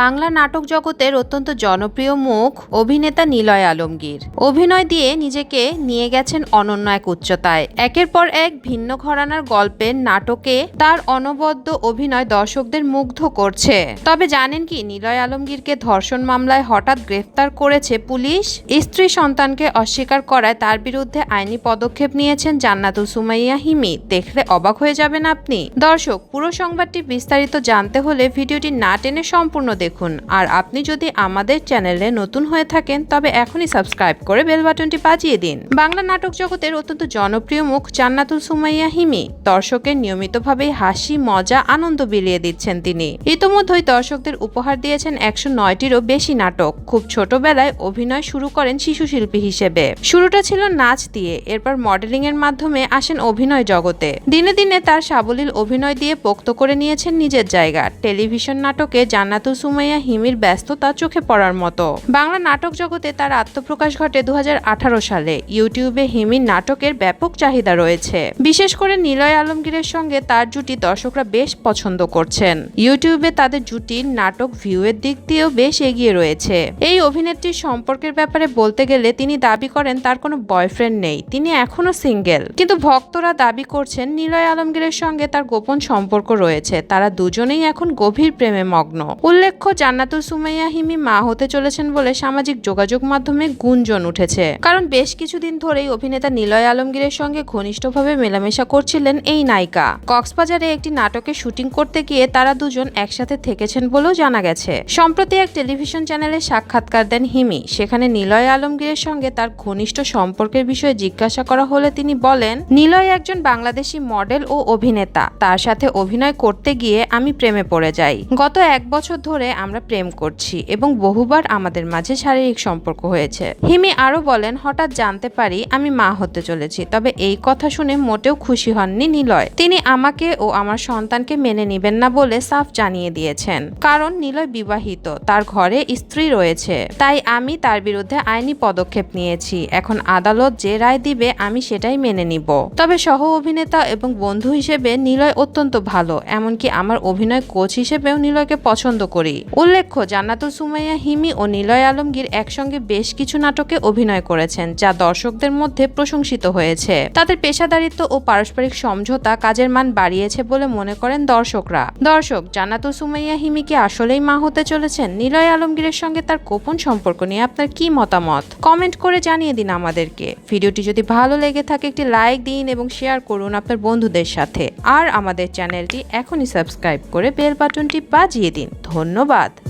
বাংলা নাটক জগতের অত্যন্ত জনপ্রিয় মুখ অভিনেতা নিলয় আলমগীর। অভিনয় দিয়ে নিজেকে নিয়ে গেছেন অনন্য এক উচ্চতায়। একের পর এক ভিন্ন ঘরানার গল্পের নাটকে তার অনবদ্য অভিনয় দর্শকদের মুগ্ধ করছে। তবে জানেন কি, নিলয় আলমগীরকে ধর্ষণ মামলায় হঠাৎ গ্রেফতার করেছে পুলিশ। স্ত্রী সন্তানকে অস্বীকার করায় তার বিরুদ্ধে আইনি পদক্ষেপ নিয়েছেন জান্নাতুল সুমাইয়া হিমি। দেখলে অবাক হয়ে যাবেন আপনি। দর্শক, পুরো সংবাদটি বিস্তারিত জানতে হলে ভিডিওটি না টেনে সম্পূর্ণ দেখুন। আর আপনি যদি আমাদের চ্যানেলে নতুন হয়ে থাকেন, তবে এখনই সাবস্ক্রাইব করে বেল বাটনটি বাজিয়ে দিন। বাংলা নাটক জগতের অত্যন্ত জনপ্রিয় মুখ জান্নাতুল সুমাইয়া হিমি। দর্শকের নিয়মিতভাবেই হাসি, মজা, আনন্দ বিলিয়ে দিচ্ছেন তিনি। ইতোমধ্যেই দর্শকদের উপহার দিয়েছেন একশো নয়টিরও বেশি নাটক। খুব ছোটবেলায় অভিনয় শুরু করেন শিশু শিল্পী হিসেবে। শুরুটা ছিল নাচ দিয়ে, এরপর মডেলিং এর মাধ্যমে আসেন অভিনয় জগতে। দিনে দিনে তার সাবলীল অভিনয় দিয়ে পোক্ত করে নিয়েছেন নিজের জায়গা। টেলিভিশন নাটকে জান্নাতুল সুমাইয়া হিমির ব্যস্ততা চোখে পড়ার মতো। বাংলা নাটক জগতে তার আত্মপ্রকাশ ঘটে দুহাজার আঠারো সালে। ইউটিউবে হিমির নাটকের ব্যাপক চাহিদা রয়েছে। বিশেষ করে নিলয় আলমগীরের সঙ্গে তার জুটি দর্শকরা বেশ পছন্দ করছেন। ইউটিউবে তাদের জুটির নাটক ভিউয়ের দিক দিয়েও বেশ এগিয়ে রয়েছে। এই অভিনেত্রীর সম্পর্কের ব্যাপারে বলতে গেলে তিনি দাবি করেন, তার কোনো বয়ফ্রেন্ড নেই। তিনি এখনও সিঙ্গেল। কিন্তু ভক্তরা দাবি করছেন, নিলয় আলমগীরের সঙ্গে তার গোপন সম্পর্ক রয়েছে। তারা দুজনেই এখন গভীর প্রেমে মগ্ন। উল্লেখ্য জান্নাতুল সুমাইয়া হিমি মা হতে চলেছেন বলে সামাজিক যোগাযোগ মাধ্যমে গুঞ্জন উঠেছে। কারণ বেশ কিছুদিন ধরেই অভিনেতা নিলয় আলমগীরের সঙ্গে ঘনিষ্ঠভাবে মেলামেশা করছিলেন এই নায়িকা। কক্সবাজারে একটি নাটকে শুটিং করতে গিয়ে তারা দুজন একসাথে থেকেছেন বলেও জানা গেছে। সম্প্রতি এক টেলিভিশন চ্যানেলে সাক্ষাৎকার দেন হিমি। সেখানে নিলয় আলমগীরের সঙ্গে তার ঘনিষ্ঠ সম্পর্কের বিষয়ে জিজ্ঞাসা করা হলে তিনি বলেন, নিলয় একজন বাংলাদেশি মডেল ও অভিনেতা। তার সাথে অভিনয় করতে গিয়ে আমি প্রেমে পড়ে যাই। গত এক বছর ধরে আমরা প্রেম করছি এবং বহুবার আমাদের মাঝে শারীরিক সম্পর্ক হয়েছে। হিমি আরও বলেন, হঠাৎ জানতে পারি আমি মা হতে চলেছি, তবে এই কথা শুনে মোটেও খুশি হননি নিলয়। তিনি আমাকে ও আমার সন্তানকে মেনে নিবেন না বলে সাফ জানিয়ে দিয়েছেন। কারণ নিলয় বিবাহিত, তার ঘরে স্ত্রী রয়েছে। তাই আমি তার বিরুদ্ধে আইনি পদক্ষেপ নিয়েছি। এখন আদালত যে রায় দিবে, আমি সেটাই মেনে নিব। তবে সহ অভিনেতা এবং বন্ধু হিসেবে নিলয় অত্যন্ত ভালো, এমনকি আমার অভিনয় কোচ হিসেবেও নিলয়কে পছন্দ করি। উল্লেখ্য, জান্নাতুল সুমাইয়া, হিমি ও নিলয় আলমগীর একসঙ্গে বেশ কিছু নাটকে অভিনয় করেছেন, যা দর্শকদের মধ্যে প্রশংসিত হয়েছে। তাদের পেশাদারিত্ব ও পারস্পরিক সমঝোতা কাজের মান বাড়িয়েছে বলে মনে করেন দর্শকরা। দর্শক, জান্নাতুল সুমাইয়া হিমি কি আসলেই মা হতে চলেছেন। নিলয় আলমগীরের সঙ্গে তার গোপন সম্পর্ক নিয়ে আপনার কি মতামত? কমেন্ট করে জানিয়ে দিন আমাদেরকে। ভিডিওটি যদি ভালো লেগে থাকে, একটি লাইক দিন এবং শেয়ার করুন আপনার বন্ধুদের সাথে। আর আমাদের চ্যানেলটি এখনই সাবস্ক্রাইব করে বেল বাটনটি বাজিয়ে দিন। ধন্যবাদ। винуват.